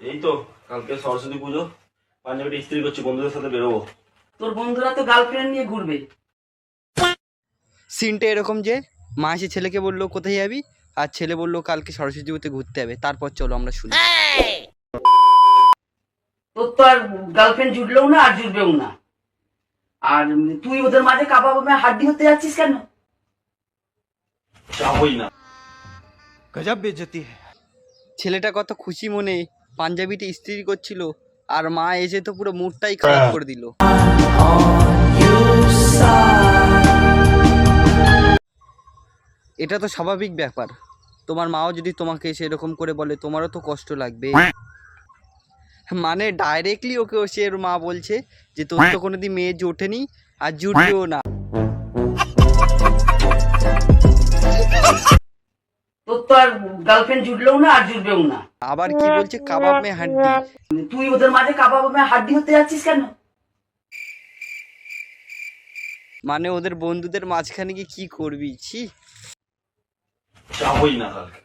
এই তো কালকে সরস্বতী পুজো। পাঞ্জাবিটা ইস্ত্রি করছি বন্ধুদের সাথে বেরোবো। তোর বন্ধুরা তো গার্লফ্রেন্ড নিয়ে ঘুরবে। সিনটা এরকম যে মা এসে ছেলেকে বলল কোথায় যাবি? আর ছেলে বলল কালকে সরস্বতী পুজোতে ঘুরতে হবে তারপর চলো আমরা শুনি। তোর তো আর গার্লফ্রেন্ড জুটলেও না আর জুটবেও না। আর তুই ওদের মাঝে কাবা বাবা হাড্ডি হতে যাচ্ছিস কেন? যাবই না। গজব বেজতি হ্যাঁ ছেলেটা কত খুশি মনে পাঞ্জাবিটি ইস্ত্রি করছিল আর মা এসে তো পুরো মুডটাই খারাপ করে দিল। এটা তো স্বাভাবিক ব্যাপার। তোমার মাও যদি তোমাকে এসে এরকম করে বলে তোমারও তো কষ্ট লাগবে। মানে ডাইরেক্টলি ওকে সে মা বলছে যে তোর তো কোনোদিন মেয়ে জোটেনি আর জুটবেও না। তো আর গার্লফ্রেন্ড জুটলেও না আর জুটবেও না। আবার কি বলছে? কাবাব মে হাড্ডি। তুই ওদের মাঝে কাবাব হাড্ডি হতে যাচ্ছিস কেন? মানে ওদের বন্ধুদের মাঝখানে গিয়ে কি করবি? ছি। যাবই না কালকে।